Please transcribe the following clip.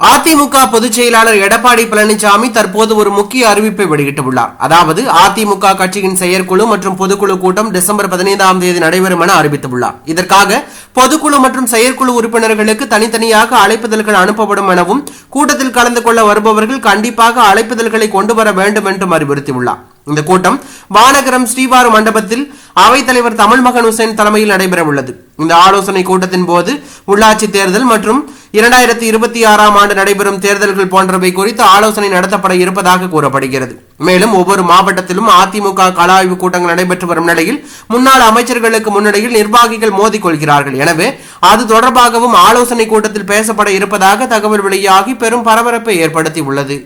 அதிமுக பொதுச் செயலாளர் எடப்பாடி பழனிசாமி தற்போது ஒரு முக்கிய அறிவிப்பை வெளியிட்டுள்ளார். அதாவது அதிமுக கட்சியின் செயற்குழு மற்றும் பொதுக்குழு கூட்டம் டிசம்பர் பதினைந்தாம் தேதி நடைபெறும் என அறிவித்துள்ளார். இதற்காக பொதுக்குழு மற்றும் செயற்குழு உறுப்பினர்களுக்கு தனித்தனியாக அழைப்புதல்கள் அனுப்பப்படும் எனவும் கூட்டத்தில் கலந்து கொள்ள வருபவர்கள் கண்டிப்பாக அழைப்புதல்களை கொண்டு வர வேண்டும் என்றும் அறிவுறுத்தியுள்ளார். இந்த கூட்டம் வானகரம் ஸ்ரீவாரு மண்டபத்தில் அவைத்தலைவர் தமிழ்மகன் ஹுசேன் தலைமையில் நடைபெற உள்ளது இந்த ஆலோசனை கூட்டத்தின் போது உள்ளாட்சி தேர்தல் மற்றும் இரண்டாயிரத்தி இருபத்தி ஆறாம் ஆண்டு நடைபெறும் தேர்தல்கள் போன்றவை குறித்து ஆலோசனை நடத்தப்பட இருப்பதாக கூறப்படுகிறது. மேலும் ஒவ்வொரு மாவட்டத்திலும் அதிமுக கள ஆய்வு கூட்டங்கள் நடைபெற்று வரும் நிலையில் முன்னாள் அமைச்சர்களுக்கு முன்னிலையில் நிர்வாகிகள் மோதிக்கொள்கிறார்கள் எனவே அது தொடர்பாகவும் ஆலோசனை கூட்டத்தில் பேசப்பட இருப்பதாக தகவல் வெளியாகி பெரும் பரபரப்பை ஏற்படுத்தி உள்ளது